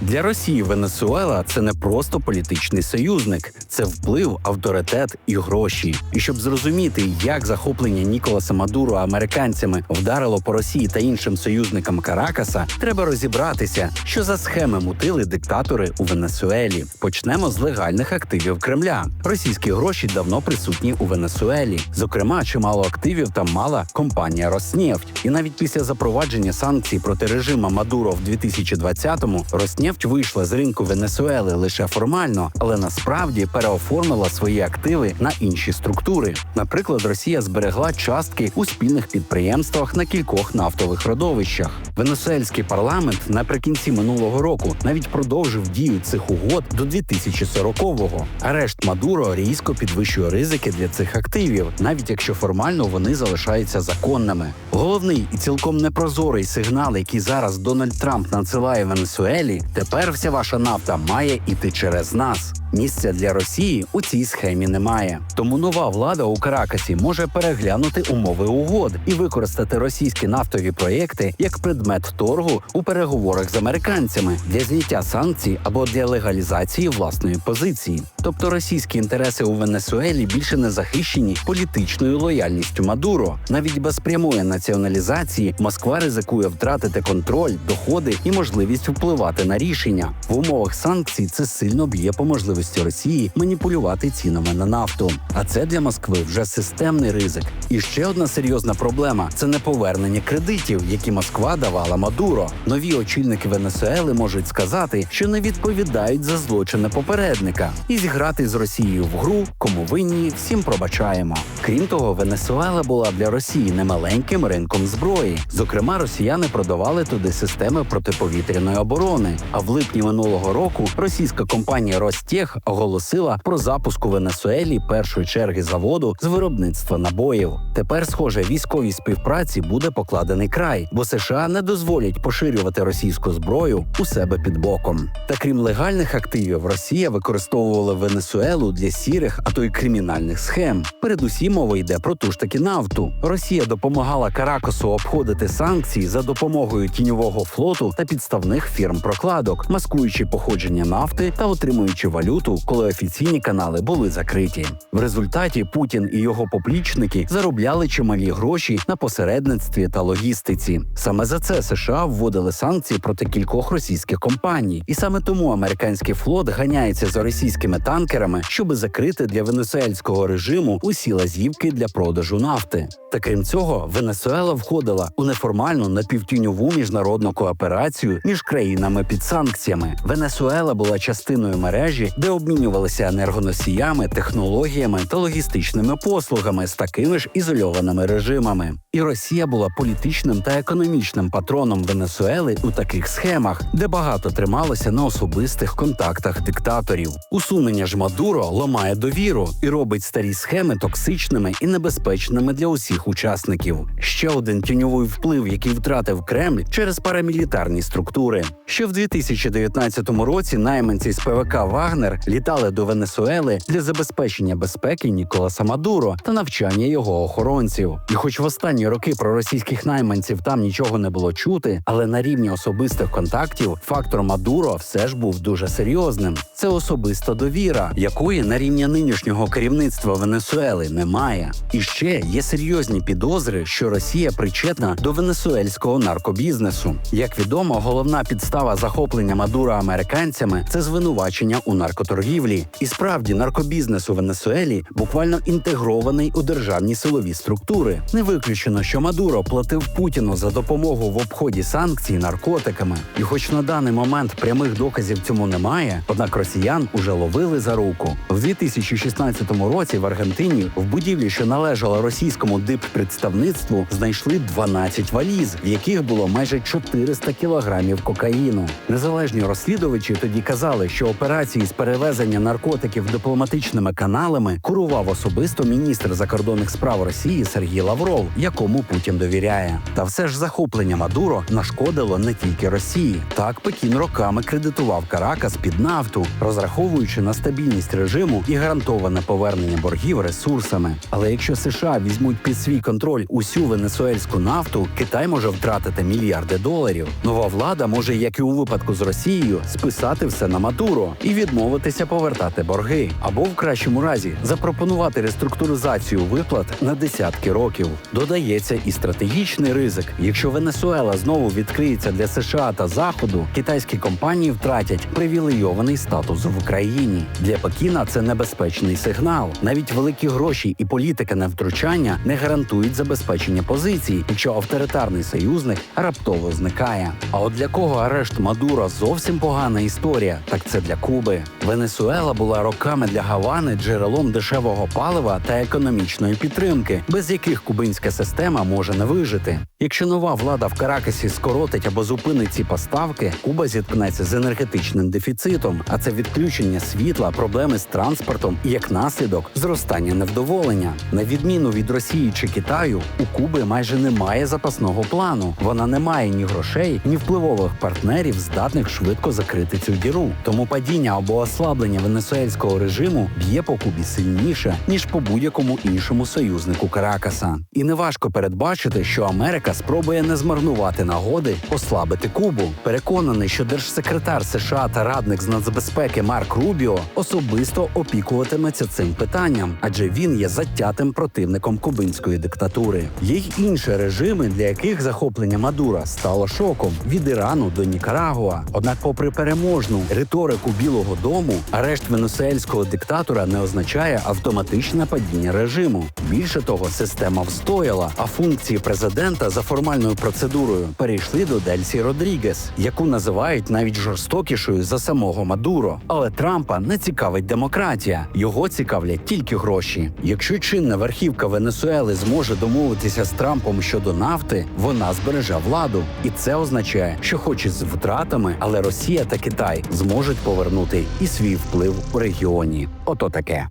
Для Росії Венесуела це не просто політичний союзник, це вплив, авторитет і гроші. І щоб зрозуміти, як захоплення Ніколаса Мадуро американцями вдарило по Росії та іншим союзникам Каракаса, треба розібратися, що за схеми мутили диктатори у Венесуелі. Почнемо з легальних активів Кремля. Російські гроші давно присутні у Венесуелі. Зокрема, чимало активів там мала компанія Роснефть. І навіть після запровадження санкцій проти режиму Мадуро в 2020-му Роснефть вийшла з ринку Венесуели лише формально, але насправді переоформила свої активи на інші структури. Наприклад, Росія зберегла частки у спільних підприємствах на кількох нафтових родовищах. Венесуельський парламент наприкінці минулого року навіть продовжив дію цих угод до 2040-го. Арешт Мадуро різко підвищує ризики для цих активів, навіть якщо формально вони залишаються законними. Головний і цілком непрозорий сигнал, який зараз Дональд Трамп надсилає Венесуелі, тепер вся ваша нафта має іти через нас. Місця для Росії у цій схемі немає. Тому нова влада у Каракасі може переглянути умови угод і використати російські нафтові проєкти як предмет торгу у переговорах з американцями для зняття санкцій або для легалізації власної позиції. Тобто російські інтереси у Венесуелі більше не захищені політичною лояльністю Мадуро. Навіть без прямої націоналізації Москва ризикує втратити контроль, доходи і можливість впливати на рішення. В умовах санкцій це сильно б'є по можливості Росії маніпулювати цінами на нафту. А це для Москви вже системний ризик. І ще одна серйозна проблема це неповернення кредитів, які Москва давала Мадуро. Нові очільники Венесуели можуть сказати, що не відповідають за злочини попередника, і зіграти з Росією в гру, кому винні, всім пробачаємо. Крім того, Венесуела була для Росії немаленьким ринком зброї. Зокрема, росіяни продавали туди системи протиповітряної оборони. А в липні минулого року російська компанія Ростех оголосила про запуск у Венесуелі першої черги заводу з виробництва набоїв. Тепер, схоже, військовій співпраці буде покладений край, бо США не дозволять поширювати російську зброю у себе під боком. Та крім легальних активів, Росія використовувала Венесуелу для сірих, а то й кримінальних схем. Передусім мова йде про ту ж таки нафту. Росія допомагала Каракасу обходити санкції за допомогою тіньового флоту та підставних фірм прокладок, маскуючи походження нафти та отримуючи валюту, коли офіційні канали були закриті. В результаті Путін і його поплічники заробляли чималі гроші на посередництві та логістиці. Саме за це США вводили санкції проти кількох російських компаній, і саме тому американський флот ганяється за російськими танкерами, щоби закрити для венесуельського режиму усі лазівки для продажу нафти. Та крім цього, Венесуела входила у неформальну напівтіньову міжнародну кооперацію між країнами під санкціями. Венесуела була частиною мережі, де обмінювалися енергоносіями, технологіями та логістичними послугами з такими ж ізольованими режимами. І Росія була політичним та економічним патроном Венесуели у таких схемах, де багато трималося на особистих контактах диктаторів. Усунення ж Мадуро ламає довіру і робить старі схеми токсичними і небезпечними для усіх учасників. Ще один тіньовий вплив, який втратив Кремль через парамілітарні структури. Ще в 2019 році найманці з ПВК Вагнер літали до Венесуели для забезпечення безпеки Ніколаса Мадуро та навчання його охоронців. І, хоч в останні роки про російських найманців там нічого не було чути, але на рівні особистих контактів фактор Мадуро все ж був дуже серйозним. Це особиста довіра, якої на рівні нинішнього керівництва Венесуели немає. І ще є серйозні підозри, що Росія причетна до венесуельського наркобізнесу. Як відомо, головна підстава захоплення Мадура американцями це звинувачення у наркоторгівлі. І справді наркобізнес у Венесуелі буквально інтегрований у державні силові структури. Не виключено, що Мадуро платив Путіну за допомогу в обході санкцій наркотиками. І, хоч на даний момент прямих доказів цьому немає, однак росіян уже ловили за руку. В 2016 році в Аргентині в будівлі, що належала російському диппредставництву, знайшли 12 валіз, в яких було майже 400 кілограмів кокаїну. Незалежні розслідувачі тоді казали, що операції з перевезення наркотиків дипломатичними каналами курував особисто міністр закордонних справ Росії Сергій Лавров, якому Путін довіряє. Та все ж захоплення Мадуро нашкодило не тільки Росії. Так Пекін роками кредитував Каракас під нафту, розраховуючи на стабільність режиму і гарантоване повернення боргів ресурсами. Але якщо США візьмуть під свій контроль усю венесуельську нафту, Китай може втратити мільярди доларів. Нова влада може, як і у випадку з Росією, списати все на Мадуро і відмовитися повертати борги, або в кращому разі запропонувати реструктуризацію виплат на десятки років. Додається і стратегічний ризик. Якщо Венесуела знову відкриється для США та Заходу, китайські компанії втратять привілейований статус в Україні. Для Пекіна це небезпечний сигнал. Навіть великі гроші і політика невтручання не гарантують забезпечення позицій, якщо авторитарний союзник раптово зникає. А от для кого арешт Мадура зовсім погана історія, так це для Куби. Венесуела була роками для Гавани джерелом дешевого палива та економічної підтримки, без яких кубинська система може не вижити. Якщо нова влада в Каракасі скоротить або зупинить ці поставки, Куба зіткнеться з енергетичним дефіцитом, а це відключення світла, проблеми з транспортом і як наслідок зростання невдоволення. На відміну від Росії чи Китаю, у Куби майже немає запасного плану. Вона не має ні грошей, ні впливових партнерів, здатних швидко закрити цю діру. Тому падіння або ослаблення венесуельського режиму б'є по Кубі сильніше ніж по будь-якому іншому союзнику Каракаса. І неважко передбачити, що Америка спробує не змарнувати нагоди ослабити Кубу. Переконаний, що держсекретар США та радник з нацбезпеки Марк Рубіо особисто опікуватиметься цим питанням, адже він є затятим противником кубинської диктатури. Є й інші режими, для яких захоплення Мадура стало шоком від Ірану до Нікарагуа. Однак, попри переможну риторику Білого Дому, арешт венесуельського диктатора не означає автоматичне падіння режиму. Більше того, система встояла, а функції президента за формальною процедурою перейшли до Дельсі Родрігес, яку називають навіть жорстокішою за самого Мадуро. Але Трампа не цікавить демократія, його цікавлять тільки гроші. Якщо чинна верхівка Венесуели зможе домовитися з Трампом щодо нафти, вона збереже владу, і це означає, що, хоч з втратами, але Росія та Китай зможуть повернути і свій вплив у регіоні. Ото таке.